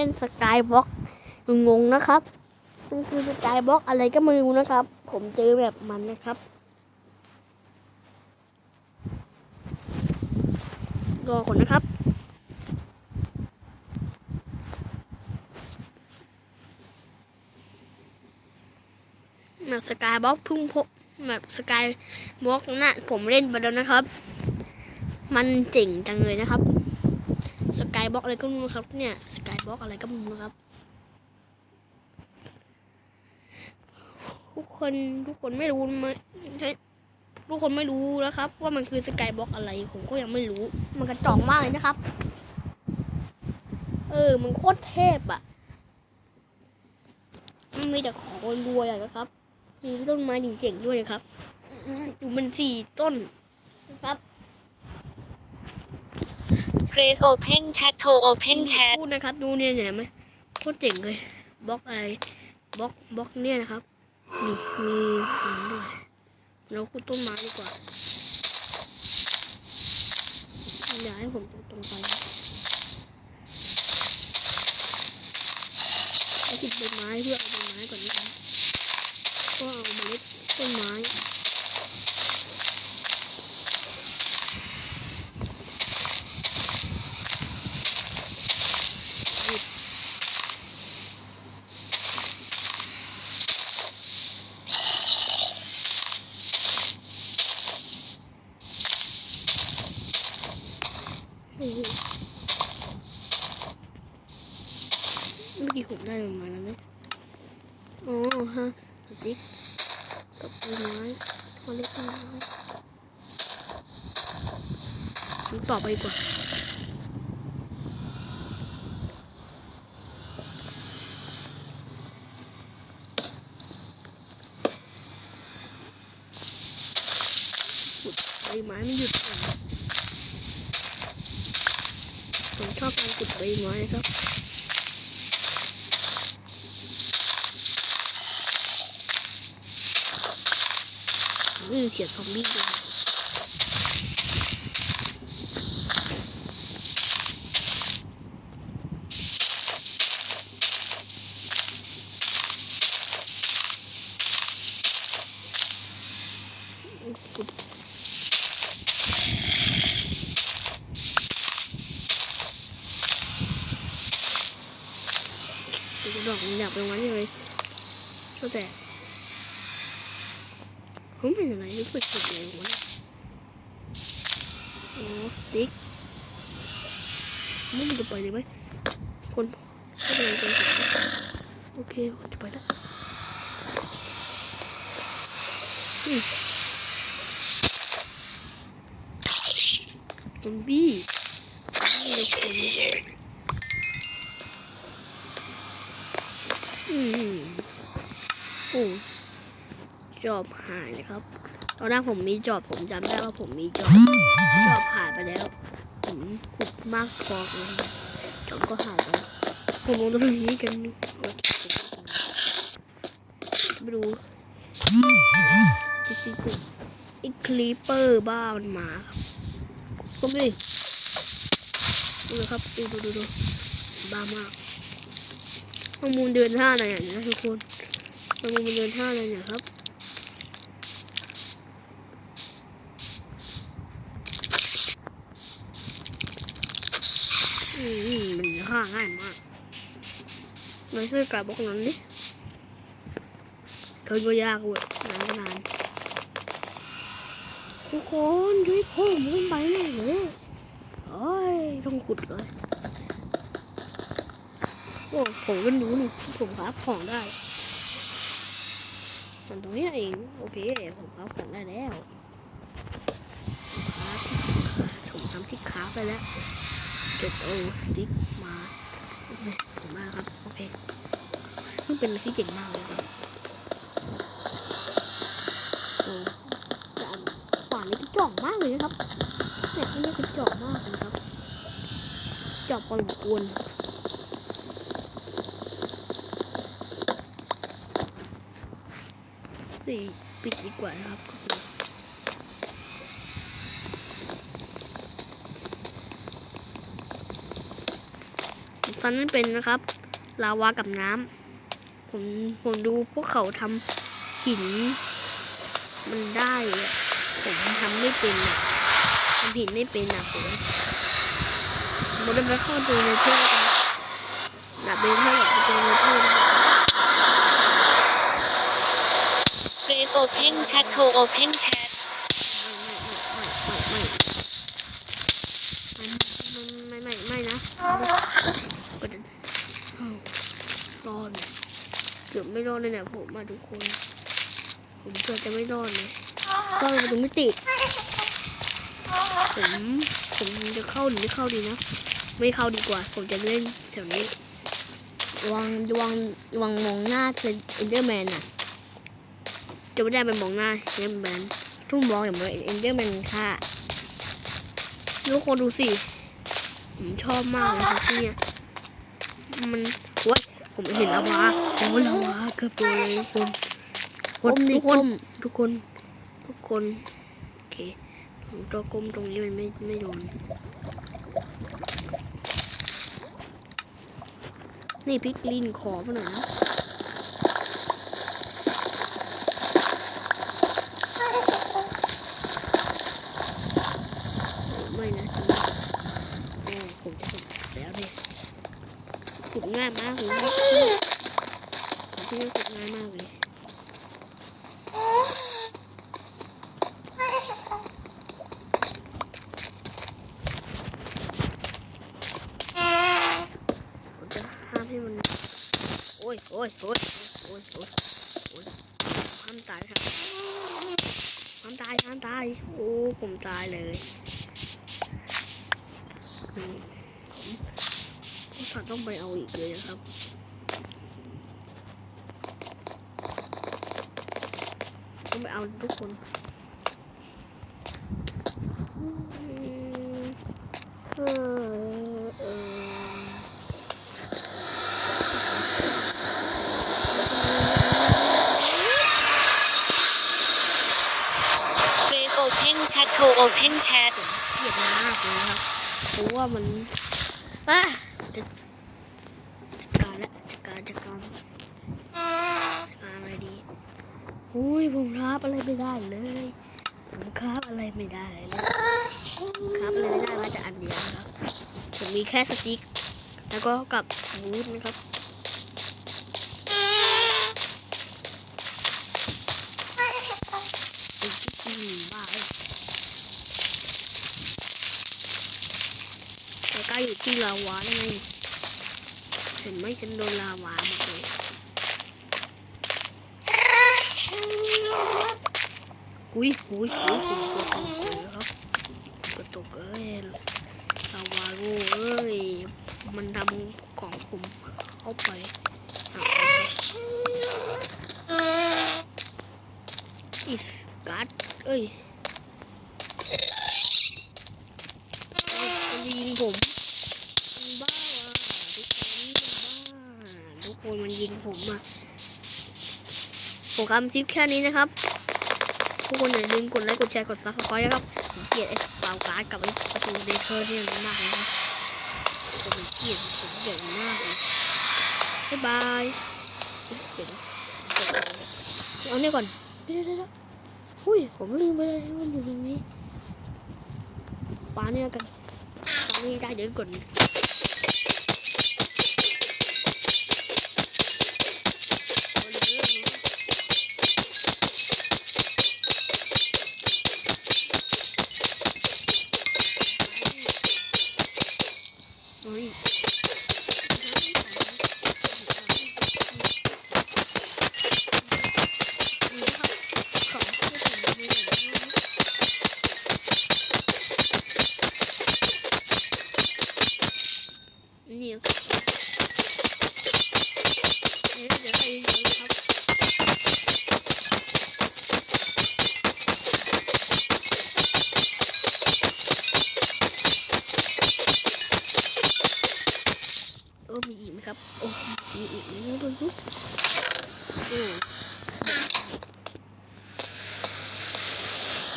เล่นสกายบล็อกงงนะครับมันคือสกายบล็อกอะไรก็ไม่รู้นะครับ ผมเจอแบบมันนะครับ รอก่อนนะครับแบบสกายบล็อกเพุ่งพบแบบสกายบล็อกน่ะผมเล่นไปแล้วนะครับ มันเจ๋งจังเลยนะครับ สกายบล็อกอะไรก็ไม่รู้นะครับ เนี่ยสกายบล็อกอะไรก็ไม่รู้นะครับ ทุกคนทุกคนไม่รู้ไหมใช่ทุกคนไม่รู้นะครับ ว่ามันคือสกายบล็อกอะไรผมก็ยังไม่รู้ มันกระจอกมากเลยนะครับ เออมันโคตรเทพอะมันมีแต่ของรวยอะนะครับ มีต้นไม้เจ๋งๆด้วยนะครับดูมันสี่ต้นนะครับ Create Open Chat to Open Chat พูดนะครับ ดูเนี่ยเห็นไหมโคตรเจ๋งเลยบล็อกอะไรบล็อกบล็อกเนี่ยนะครับนี่มีหินด้วยแล้วขุดต้นไม้ดีกว่าอย่าให้ผมตกตรงไปเอาติดใบไม้เพื่อเอาใบไม้ก่อนนะครับก็เอาเมล็ดต้นไม้โอ้โห เมื่อกี้ผมได้ประมาณนั้นไหมอ๋อฮะสติ๊กกับใบไม้เล็ดต้นไม้ดูต่อไปดีกว่าขุดใบไม้ไม่หยุดผมชอบการขุดใบไม้ครับ อืมเขียนซอมบี้ด้ว ผมเป็นอะไรรู้สึกผิดเลยวะโอ้สติ๊กไม่มันจะไปเลยไหมคนไม่เป็นไรคนสามโอเคจะไปแล้วอืมซอมบี้ซอมบี้เลยคนอืมโอ้ จ อบหายเลยครับ ตอนแรกผมมีจอบผมจำได้ว่าผมมีจอบจอบหายไปแล้ว ผมขุดมากพอเลยจอบก็หายไปแล้วผมลงตรงนี้กันโอเคไปดูจริงๆอีคลีเปอร์บ้ามันมาครับก็ไม่ดูนะครับดูดูดูดูบ้ามากข้อมูลเดินท่าไหนอย่างนี้นะทุกคนข้อมูลมันเดินท่าอะไรเนี่ยครับ มันช่วยกลับบอกนั้นดิเธอก็ยากเว้ยนานนานทุกคนช่วยพ่อผมขึ้นไปหน่อยเลยโอ้ยต้องขุดเลยโอ้ผมก็รู้นี่ผมครับของได้มันตรงนี้เองโอเคผมครับของได้แล้วผมทำที่ค้าไปแล้วเก็บเอาสติ๊กมาผมมา กครับโอเคซึ่งเป็นอะไรที่เก่งมากเลยครับโอ้ขวานนี้กระจอกมากเลยนะครับเนี่ยอันนี้กระจอกมากเลยครับจอกพอสมควรสี่ปิดดีกว่านะครับก็คือฟันไม่เป็นนะครับ ลาวากับน้ำผมผมดูพวกเขาทำหิน มันได้อะผมทำไม่เป็นอะทำหินไม่เป็นอะผมผมจะไปเข้าดูในเทือกนะดับเบิลเท่ากับไปดูในเทือกนะ Please open chat to open chat ไม่ไม่ไม่ไม่ไม่ไม่ไม่นะก็จะรอดเนี่ยเกือบไม่รอดเลยเนี่ยผมมาทุกคน ผมเกือบจะไม่รอดเลยก็ประตูไม่ติดผมผมจะเข้าหรือไม่เข้าดีนะ ไม่เข้าดีกว่า ผมจะเล่นแถวนี้ระวังระวังระวังมองหน้าเธอเอนเดอร์แมนอะ จะไม่ได้ไปมองหน้าเล่นแบนทุ่มมองอย่างว่าเอนเดอร์แมนค่ะทุกคนดูสิผมชอบมากเลยที่เนี่ยมัน ผมเห็นลาวาโอ้ยลาวาเกือบโดนเลยทุกคนทุกคนทุกคนทุกคนโอเคผมตัวกลมตรงนี้มันไม่ไม่โดนนี่พลิกลินขอมาหน่อยนะ ไม่นะโอ้ผมจะสุดแล้วเนี่ย ขุดง่ายมากเลยนะผมคิดว่าขุดง่ายมากเลยโอ้ยโอ้ยโอ้ยโอ้ยโอ้ยโอ้ยห้ามตายครับห้ามตายห้ามตาย โอ้ ผมตายเลยอืม ผมสัตว์ต้องไปเอาอีกเลยนะครับ ต้องไปเอาทุกคนอืมเออเออ Please open chat to open chat เกลียดมันมากเลยนะครับเพราะว่ามันอะจะจัดการแล้วจัดการจัดการจัดการอะไรดีโอุ้ยผมครับอะไรไม่ได้เลย ผมครับอะไรไม่ได้เลยครับอะไรไม่ได้มาจากอันเดียวนะครับผมมีแค่สติ๊ก แล้วก็กับวูดนะครับไอ้ก้าเลยแต่ก็อยู่ที่ลาวาได้ไงเห็นไหมฉันโดนลาวามดเลย อุ้ยอุ้ยอุ้ยกระตกเลยครับกระตกเอ้ยลาวาโง่เอ้ย มันทำของผมเข้าไปอีสการ์ดเอ้ยมันยิงผมบ้าว่ะทุกคนมันบ้าทุกคนมันยิงผมอะผมทำคลิปแค่นี้นะครับ ทุกคนอย่าลืมกดไลค์กดแชร์กดซับสไครต์นะครับผมเกลียดไอ้เปล่าการ์ดกับไอ้ประตูเดเทอร์เนี่มันมากเลยนะผมเกลียดผมเกลียดมากเลยบ๊ายบายเดี๋ยวเอาเนี่ยก่อนเดี๋ยวเดี๋ยวอุ้ยผมลืมไปเลยว่ามันอยู่ตรงนี้ปาเนี่ยกันตอนนี้ได้เยอะกว่านี้เอา โอ้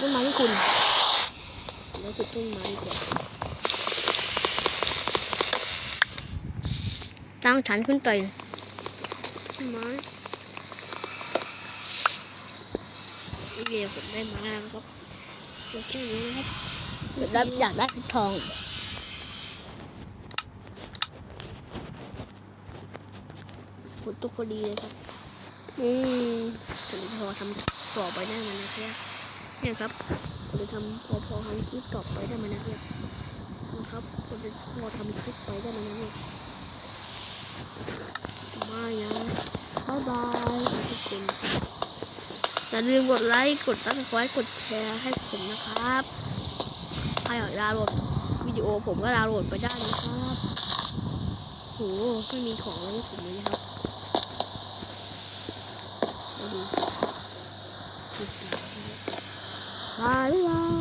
ต้นไม้ที่คุณแล้วติดต้นไม้ดีกว่าตตั้งชั้นขึ้นไปไม้โอเคผมได้มาแล้วครับโอเคนี้นะครับแล้วอยากได้เพชรทองฝนตกพอดีเลยครับ อืมผมจะพอทำต่อไปได้ไหมนะครับเนี่ยครับผมจะทำพอพอทำคลิปต่อไปได้ไหมนะครับนะครับผมจะพอทำคลิปไปได้ไหมนะเนี่ยไม่นะบ๊ายบายทุกคนอย่าลืมกดไลค์กดซับสไครต์กดแชร์ให้ผมนะครับใครอยากดาวน์โหลดวิดีโอผมก็ดาวน์โหลดไปได้นะครับโหไม่มีของอะไรให้ผมเลยนะครับ 完了。